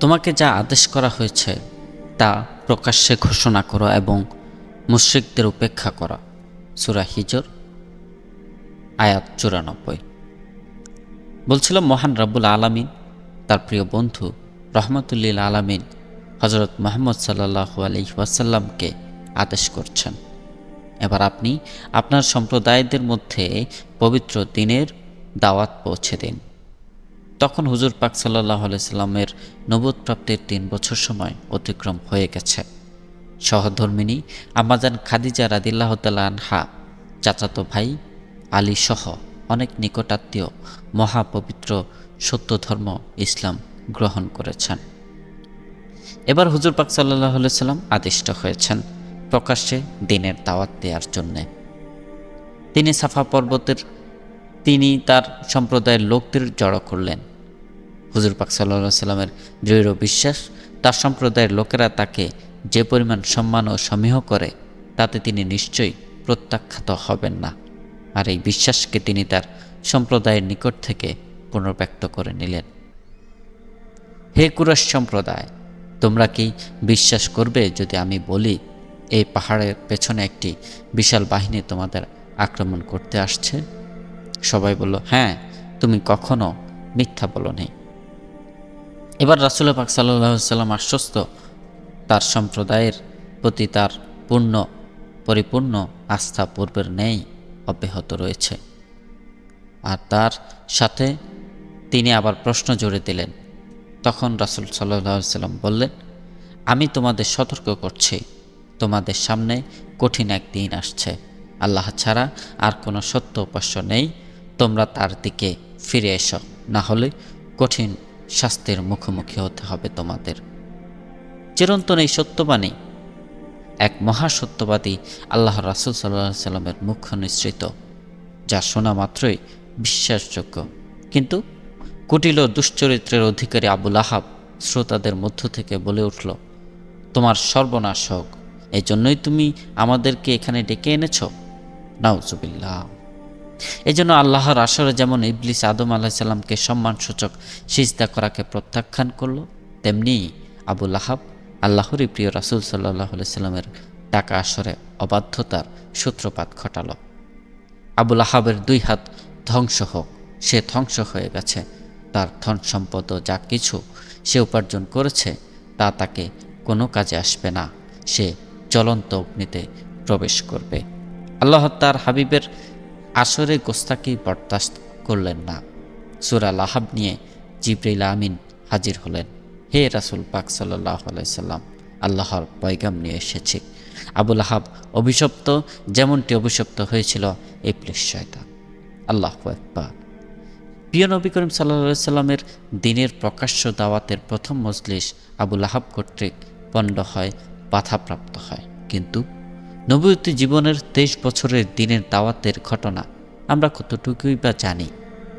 তোমাকে যা আদেশ করা হয়েছে, তা প্রকাশ্যে ঘোষণা করো এবং মুশ্রিকদের উপেক্ষা করা। সুরা হিজর, আয়াত চুরানব্বই। বলছিল মহান রাব্বুল আলামিন, তার প্রিয় বন্ধু, রহমতুল্লিল আলামিন হজরত মোহাম্মদ সাল্লাহু আলহি ওয়াসাল্লামকে আদেশ করছেন। এবার আপনি আপনার সম্প্রদায়দের মধ্যে পবিত্র দিনের দাওয়াত পৌঁছে দিন। তখন হুজুর পাক সাল্লাহ আলাইস্লামের নবদ প্রাপ্তির তিন বছর সময় অতিক্রম হয়ে গেছে। সহধর্মিনী আমাজান খাদিজা রাদিল্লাহ আনহা, চাচাতো ভাই আলী সহ অনেক নিকটাত্মীয় মহাপবিত্র সত্য ধর্ম ইসলাম গ্রহণ করেছেন। এবার হুজুর পাক সাল্লাহ সাল্লাম আদিষ্ট হয়েছেন প্রকাশ্যে দিনের দাওয়াত দেওয়ার জন্যে। তিনি সাফা পর্বতের তিনি তার সম্প্রদায়ের লোকদের জড়ো করলেন। হুজুর পাক সাল্লা সাল্লামের দৃঢ় বিশ্বাস, তার সম্প্রদায়ের লোকেরা তাকে যে পরিমাণ সম্মান ও সমীহ করে, তাতে তিনি নিশ্চয়ই প্রত্যাখ্যাত হবেন না। আর এই বিশ্বাসকে তিনি তার সম্প্রদায়ের নিকট থেকে পুনর্ব্যক্ত করে নিলেন। হে কুরস সম্প্রদায়, তোমরা কি বিশ্বাস করবে যদি আমি বলি, এই পাহাড়ের পেছনে একটি বিশাল বাহিনী তোমাদের আক্রমণ করতে আসছে? সবাই বলল হ্যাঁ তুমি কখনো মিথ্যা বলো নেই এবার রাসুল পাক সাল্লাম আশ্বস্ত, তার সম্প্রদায়ের প্রতি তার পূর্ণ, পরিপূর্ণ আস্থা পূর্বের নেই অব্যাহত রয়েছে। আর তার সাথে তিনি আবার প্রশ্ন জুড়ে দিলেন। তখন রাসুল সাল্লাহ সাল্লাম বললেন, আমি তোমাদের সতর্ক করছি। তোমাদের সামনে কঠিন এক দিন আসছে। আল্লাহ ছাড়া আর কোনো সত্য উপাস্য নেই। তোমরা তার দিকে ফিরে এসো। না হলে কঠিন শাস্তির মুখোমুখি হতে হবে তোমাদের। চিরন্তন এই সত্যবাণী এক মহাসত্যবাদী আল্লাহ রাসুল সাল্লাহ সাল্লামের মুখ্য নিঃসৃত, যা শোনা মাত্রই বিশ্বাসযোগ্য। কিন্তু কুটিল দুশ্চরিত্রের অধিকারী আবুল আহাব শ্রোতাদের মধ্য থেকে বলে উঠল, তোমার সর্বনাশ হোক। এই জন্যই তুমি আমাদেরকে এখানে ডেকে এনেছ? নাউজুবিল্লাহ। এই জন্য আল্লাহর আসরে যেমন ইবলিস আদম আলাহিসাল্লামকে সম্মানসূচক সিজদা করাকে প্রত্যাখ্যান করল, তেমনি আবুল আহাব আল্লাহরই প্রিয় রাসুল সাল্লাহ সাল্লামের টাকা আসরে অবাধ্যতার সূত্রপাত ঘটাল। আবুল আহাবের দুই হাত ধ্বংস হোক, সে ধ্বংস হয়ে গেছে, তার ধন সম্পদ যা কিছু সে উপার্জন করেছে, তা তাকে কোনো কাজে আসবে না, সে জ্বলন্ত অগ্নিতে প্রবেশ করবে। আল্লাহ তার হাবিবের আসরে গোস্তাকি বরদাস্ত করলেন না। সুরা লাহাব নিয়ে জিব্রিল আমিন হাজির হলেন। হে রাসুল পাক সাল্লাহ আলাইসাল্লাম আল্লাহর পয়গাম নিয়ে এসেছি। আবুল আহাব অভিশপ্ত, যেমনটি অভিশপ্ত হয়েছিল এই প্লিশ শয়তান। আল্লাহ একবার প্রিয় নবী করিম সাল্লা সাল্লামের দিনের প্রকাশ্য দাওয়াতের প্রথম মজলিস আবুল আহাব কর্তৃক পণ্ড হয়, বাধাপ্রাপ্ত হয়। কিন্তু নবীতি জীবনের তেইশ বছরের দিনের দাওয়াতের ঘটনা আমরা কতটুকুই বা জানি,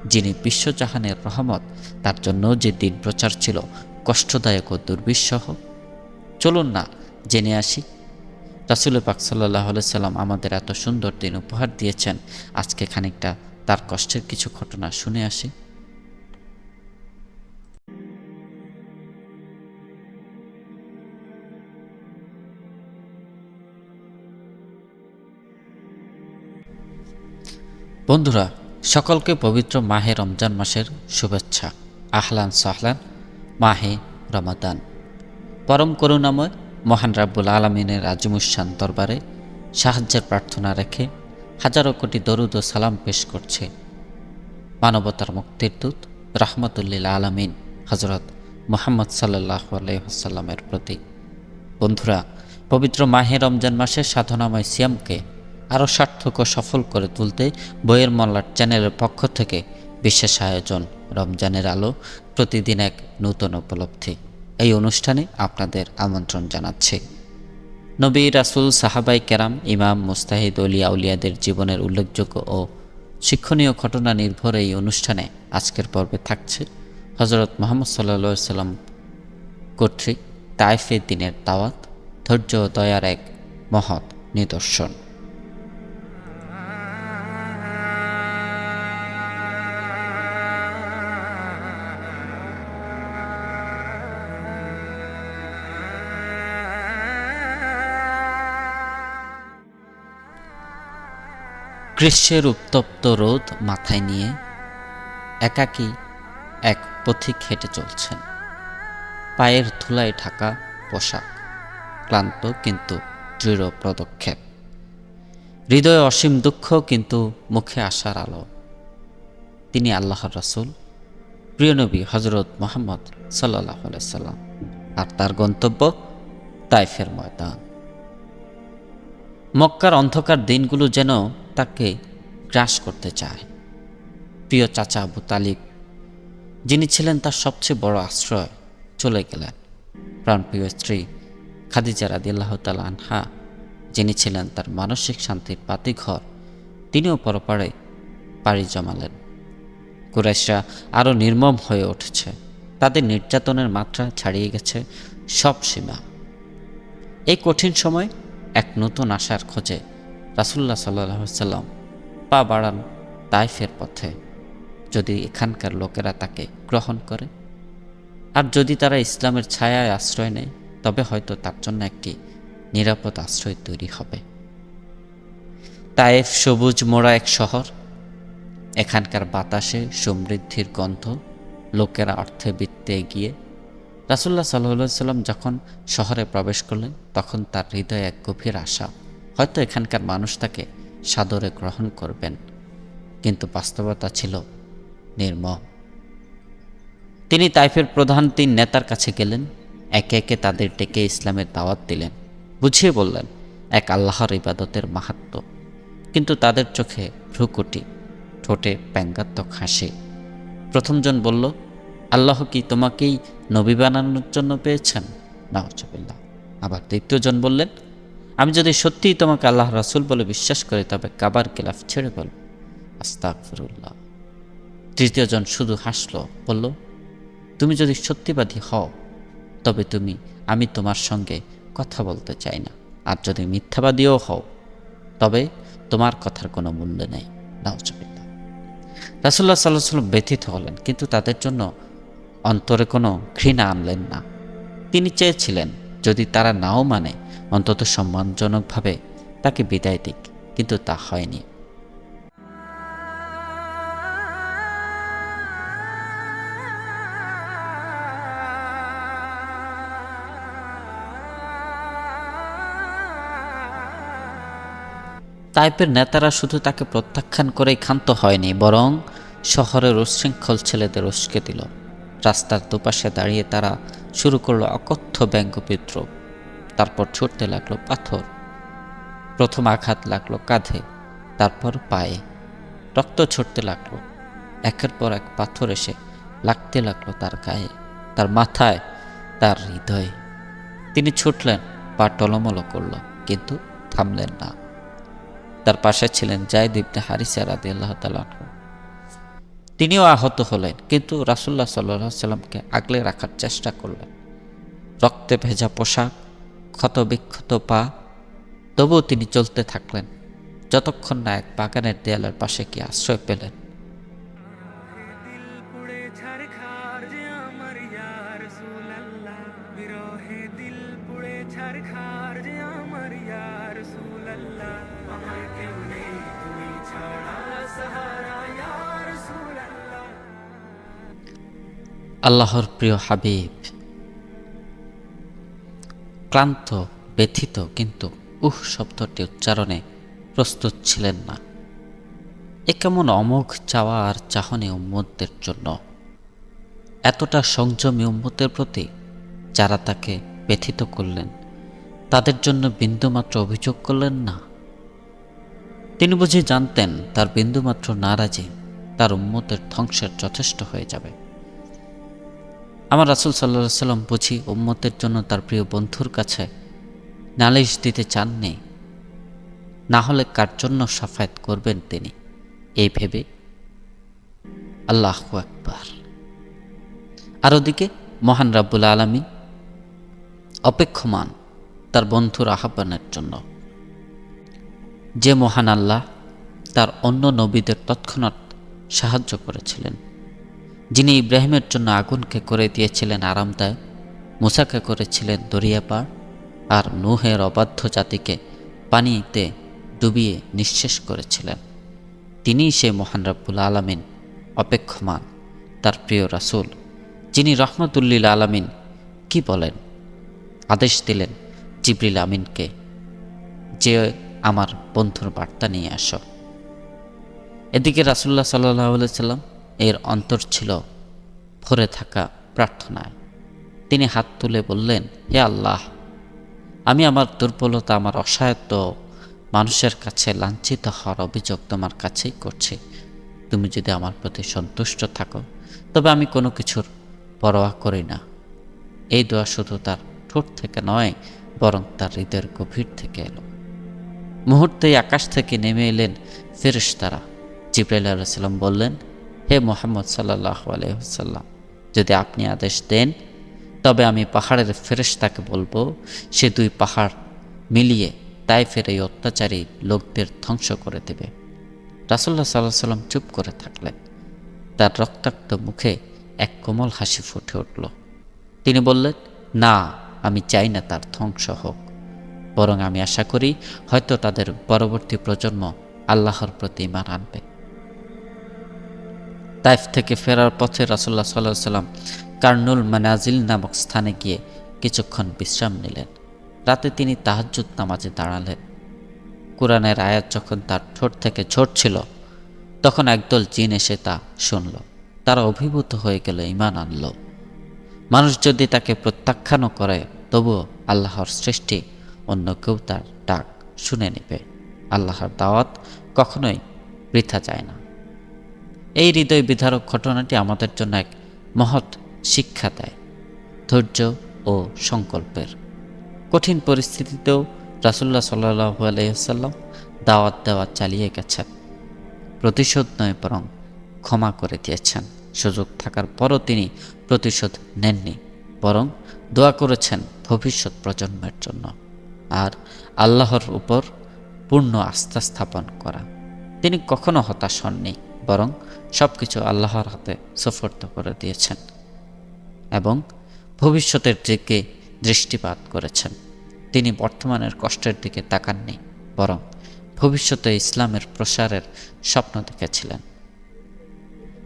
যিনি বিশ্বজাহানের রহমত, তার জন্য যে দিন প্রচার ছিল কষ্টদায়ক ও দুর্বিষহ? চলুন না জেনে আসি। রাসুল পাক সাল্লাহ সাল্লাম আমাদের এত সুন্দর দিন উপহার দিয়েছেন, আজকে খানিকটা তার কষ্টের কিছু ঘটনা শুনে আসি। বন্ধুরা, সকলকে পবিত্র মাহে রমজান মাসের শুভেচ্ছা। আহলান সাহলান, মাহে রমাদান। পরম করুণাময়, মহান রাব্বুল আলমিনের আজমুসান দরবারে সাহায্যের প্রার্থনা রেখে হাজারো কোটি দরুদ ও সালাম পেশ করছে মানবতার মুক্তির দূত, রহমতুল্লিল আলমিন হজরত মোহাম্মদ সাল্লাহ আলহামের প্রতি। বন্ধুরা, পবিত্র মাহে রমজান মাসের সাধনাময় সিয়ামকে আরও সার্থক ও সফল করে তুলতে বইয়ের মল্লার চ্যানেলের পক্ষ থেকে বিশেষ আয়োজন, রমজানের আলো প্রতিদিন এক নূতন উপলব্ধি। এই অনুষ্ঠানে আপনাদের আমন্ত্রণ জানাচ্ছি। নবী রাসুল সাহাবাই কেরাম, ইমাম মুস্তাহিদ উলিয়া উলিয়াদের জীবনের উল্লেখযোগ্য ও শিক্ষণীয় ঘটনা নির্ভর এই অনুষ্ঠানে আজকের পর্বে থাকছে হজরত মোহাম্মদ সাল্লা সাল্লাম কর্তৃক তাইফে দিনের দাওয়াত, ধৈর্য দয়ার এক মহৎ নিদর্শন। গ্রীষ্মের উত্তপ্ত রোদ মাথায় নিয়ে একাকী এক পথিক হেঁটে চলছেন। পায়ের ধুলায় ঢাকা পোশাক, ক্লান্ত কিন্তু দৃঢ় পদক্ষেপ। হৃদয়ে অসীম দুঃখ কিন্তু মুখে আসার আলো। তিনি আল্লাহর রসুল, প্রিয় নবী হজরত মোহাম্মদ সাল্লাহ সাল্লাম আর তার গন্তব্য তাইফের ময়দান। মক্কার অন্ধকার দিনগুলো যেন তাকে গ্রাস করতে চায়। প্রিয় চাচা আবু তালিব, যিনি ছিলেন তার সবচেয়ে বড় আশ্রয়, চলে গেলেন। প্রাণপ্রিয় স্ত্রী খাদিজা রাদিল্লাহ তাল আনহা, যিনি ছিলেন তার মানসিক শান্তির পাতিঘর তিনিও পরপারে পাড়ি জমালেন। কুরাইশরা আরও নির্মম হয়ে উঠেছে। তাদের নির্যাতনের মাত্রা ছাড়িয়ে গেছে সব সীমা। এই কঠিন সময় এক নতুন আশার খোঁজে রাসুল্লাহ সাল্লাহ সাল্লাম পা বাড়ান তাইফের পথে। যদি এখানকার লোকেরা তাকে গ্রহণ করে, আর যদি তারা ইসলামের ছায়ায় আশ্রয় নেয়, তবে হয়তো তার জন্য একটি নিরাপদ আশ্রয় তৈরি হবে। তায়েফ সবুজ মোড়া এক শহর। এখানকার বাতাসে সমৃদ্ধির গন্ধ লোকেরা অর্থে বৃত্তে এগিয়ে। রাসুল্লাহ সাল্লাহ সাল্লাম যখন শহরে প্রবেশ করলেন, তখন তার হৃদয়ে এক গভীর আশা হয়তো এখানকার মানুষ তাকে সাদরে গ্রহণ করবেন, কিন্তু বাস্তবতা ছিল নির্মম। তিনি তাইফের প্রধান তিন নেতার কাছে গেলেন, একে একে তাদের ডেকে ইসলামের দাওয়াত দিলেন, বুঝিয়ে বললেন, এক আল্লাহর ইবাদতের মাহাত্ম। কিন্তু তাদের চোখে ভ্রুকুটি, ঠোঁটে ব্যঙ্গাত্মক হাসি। প্রথমজন বলল, আল্লাহ কি তোমাকেই নবী বানানোর জন্য পেয়েছেন? নাওজবিল্লা আবার দ্বিতীয়জন বললেন আমি যদি সত্যিই তোমাকে আল্লাহ রাসুল বলে বিশ্বাস করি, তবে কাবার গিলাফ ছেড়ে বল। আস্তাক ফিরুল্লাহ তৃতীয়জন শুধু হাসল, বলল, তুমি যদি সত্যিবাদী হও, তবে তুমি, আমি তোমার সঙ্গে কথা বলতে চাই না। আর যদি মিথ্যাবাদীও হও, তবে তোমার কথার কোনো মূল্য নেই। নাওজবিল্লা রাসুল্লাহ সাল্লাহ সাল্লাম ব্যথিত হলেন, কিন্তু তাদের জন্য অন্তরে কোনো ঘৃণা আনলেন না। তিনি চেয়েছিলেন যদি তারা নাও মানে অন্তত সম্মানজনকভাবে তাকে বিদায় দিক, কিন্তু তা হয়নি। তাইপের নেতারা শুধু তাকে প্রত্যাখ্যান করেই ক্ষান্ত হয়নি, বরং শহরের উচ্ছৃঙ্খল ছেলেদের উস্কে দিল। রাস্তার দুপাশে দাঁড়িয়ে তারা শুরু করল অকথ্য ব্যঙ্গ বিদ্রোহ। তারপর ছুটতে লাগল পাথর। প্রথম আঘাত লাগল কাঁধে, তারপর পায়ে। রক্ত ছুটতে লাগল। একের পর এক পাথর এসে লাগতে লাগল তার গায়ে, তার মাথায়, তার হৃদয়ে। তিনি ছুটলেন, পা টলমলো করল, কিন্তু থামলেন না। তার পাশে ছিলেন জায়দ ইবনে হারিসা রাদি আল্লাহ তালাহ তিনিও আহত হলেন, কিন্তু রাসুল্লাহ সাল্লাহ সাল্লামকে আগলে রাখার চেষ্টা করলেন। রক্তে ভেজা পোশাক, ক্ষতবিক্ষত পা, তবুও তিনি চলতে থাকলেন। যতক্ষণ না এক বাগানের দেয়ালের পাশে গিয়ে আশ্রয় পেলেন। আল্লাহর প্রিয় হাবিব। ক্লান্ত, ব্যথিত, কিন্তু উহ, শব্দটি উচ্চারণে প্রস্তুত ছিলেন না। এ কেমন অমোঘ চাওয়া আর চাহনি উম্মতদের জন্য। এতটা সংযমী উম্মতের প্রতি যারা তাকে ব্যথিত করলেন, তাদের জন্য বিন্দুমাত্র অভিযোগ করলেন না। তিনি বুঝে জানতেন তার বিন্দুমাত্র নারাজি, তার উম্মতের ধ্বংসের যথেষ্ট হয়ে যাবে। আমার রাসুল সাল্লা সাল্লাম বুঝি উম্মতের জন্য তার প্রিয় বন্ধুর কাছে নালিশ দিতে চাননি। না হলে কার জন্য সাফায়াত করবেন তিনি? এই ভেবে আল্লাহ একবার আর ওদিকে মহান রাব্বুল আলমী অপেক্ষমান তার বন্ধুর আহ্বানের জন্য। যে মহান আল্লাহ তার অন্য নবীদের তৎক্ষণাৎ সাহায্য করেছিলেন। যিনি ইব্রাহিমের জন্য আগুনকে করে দিয়েছিলেন আরামদায়ক, মুসাকে করেছিলেন দরিয়া পার, আর নুহের অবাধ্য জাতিকে পানিতে ডুবিয়ে নিঃশেষ করেছিলেন। তিনিই সেই মহান রব্বুল আলমিন, অপেক্ষমান, তার প্রিয় রাসূল, যিনি রহমতুল্লিল আলমিন কি বলেন? আদেশ দিলেন, জিবরিল আমিনকে, যে আমার বন্ধুর বার্তা নিয়ে আসো। এদিকে রাসুল্লাহ সাল্লাহ সাল্লাম এর অন্তর ছিল ভরে থাকা প্রার্থনায়। তিনি হাত তুলে বললেন, হে আল্লাহ, আমি আমার দুর্বলতা, আমার অসহায়ত্ব মানুষের কাছে লাঞ্ছিত হওয়ার অভিযোগ তোমার কাছেই করছি। তুমি যদি আমার প্রতি সন্তুষ্ট থাকো, তবে আমি কোনো কিছুর পরোয়া করি না। এই দোয়া শুধু তার ঠোঁট থেকে নয়, বরং তার হৃদয়ের গভীর থেকে এলো। মুহূর্তেই আকাশ থেকে নেমে এলেন ফেরেশতারা। জিব্রাইল আলাইসাল্লাম বললেন হে মোহাম্মদ সাল্লাহ আলহ্লাম যদি আপনি আদেশ দেন, তবে আমি পাহাড়ের ফেরেশতাকে বলব, সে দুই পাহাড় মিলিয়ে তাই ফের এই অত্যাচারী লোকদের ধ্বংস করে দেবে। রাসুল্লাহ সাল্লাহ সাল্লাম চুপ করে থাকলেন। তার রক্তাক্ত মুখে এক কোমল হাসি ফুটে উঠল। তিনি বললেন, না, আমি চাই না তার ধ্বংস হোক। বরং আমি আশা করি হয়তো তাদের পরবর্তী প্রজন্ম আল্লাহর প্রতি ইমান আনবে। তাইফ থেকে ফেরার পথে রাসুল্লাহ সাল্লাহ সাল্লাম কার্নুল মানাজিল নামক স্থানে গিয়ে কিছুক্ষণ বিশ্রাম নিলেন। রাতে তিনি তাহাজ্জুদ নামাজে দাঁড়ালেন। কোরআনের আয়াত যখন তার ঠোঁট থেকে ঝরছিল, তখন একদল জিন এসে তা শুনল। তারা অভিভূত হয়ে গেল ইমান আনল। মানুষ যদি তাকে প্রত্যাখ্যানও করে, তবুও আল্লাহর সৃষ্টি অন্য কেউ তার ডাক শুনে নেবে। আল্লাহর দাওয়াত কখনোই বৃথা যায় না। এই হৃদয় বিধারক ঘটনাটি আমাদের জন্য এক মহৎ শিক্ষা দেয়, ধৈর্য ও সংকল্পের। কঠিন পরিস্থিতিতেও রাসুল্লাহ সাল্লাহ আলহিহাল্লাম দাওয়াত দেওয়া চালিয়ে গেছেন। প্রতিশোধ নয়, বরং ক্ষমা করে দিয়েছেন। সুযোগ থাকার পরও তিনি প্রতিশোধ নেননি, বরং দোয়া করেছেন ভবিষ্যৎ প্রজন্মের জন্য। আর আল্লাহর উপর পূর্ণ আস্থা স্থাপন করা। তিনি কখনো হতাশ হননি। বরং সব কিছু আল্লাহর হাতে সফর্দ করে দিয়েছেন এবং ভবিষ্যতের দিকে দৃষ্টিপাত করেছেন। তিনি বর্তমানের কষ্টের দিকে তাকাননি, বরং ভবিষ্যতে ইসলামের প্রসারের স্বপ্ন দেখেছিলেন।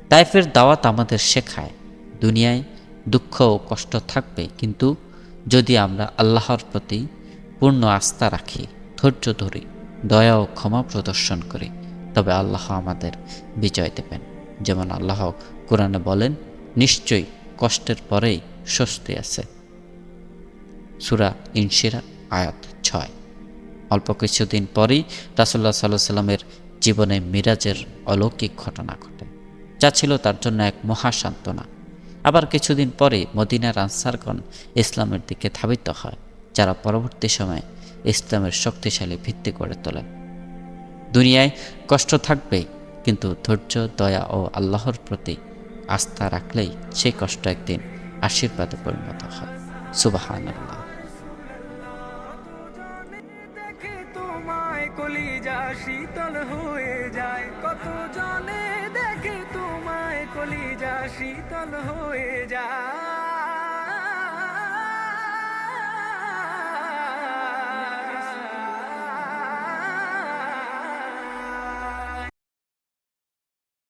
তাইফের দাওয়াত আমাদের শেখায়, দুনিয়ায় দুঃখ ও কষ্ট থাকবে, কিন্তু যদি আমরা আল্লাহর প্রতি পূর্ণ আস্থা রাখি, ধৈর্য ধরি, দয়া ও ক্ষমা প্রদর্শন করি। তবে আল্লাহ আমাদের বিজয় দেবেন। যেমন আল্লাহ কোরআনে বলেন, নিশ্চয়ই কষ্টের পরেই স্বস্তি আছে। সুরা ইনশিরা, আয়াত ছয়। অল্প কিছুদিন পরেই রাসুল্লাহ সাল্লাহ সাল্লামের জীবনে মিরাজের অলৌকিক ঘটনা ঘটে। যা ছিল তার জন্য এক মহা সান্ত্বনা আবার কিছুদিন পরে মদিনার আনসারগণ ইসলামের দিকে ধাবিত হয়, যারা পরবর্তী সময়ে ইসলামের শক্তিশালী ভিত্তি গড়ে তোলে। দুনিয়ায় কষ্ট থাকবে, কিন্তু ধৈর্য, দয়া ও আল্লাহর প্রতি আস্থা রাখলেই সেই কষ্ট একদিন আশীর্বাদে পরিণত হয়। সুবাহান আল্লাহ শীতল হয়ে যায়। কত জনে দেখে তোমায় কলিজা শীতল হয়ে যায়।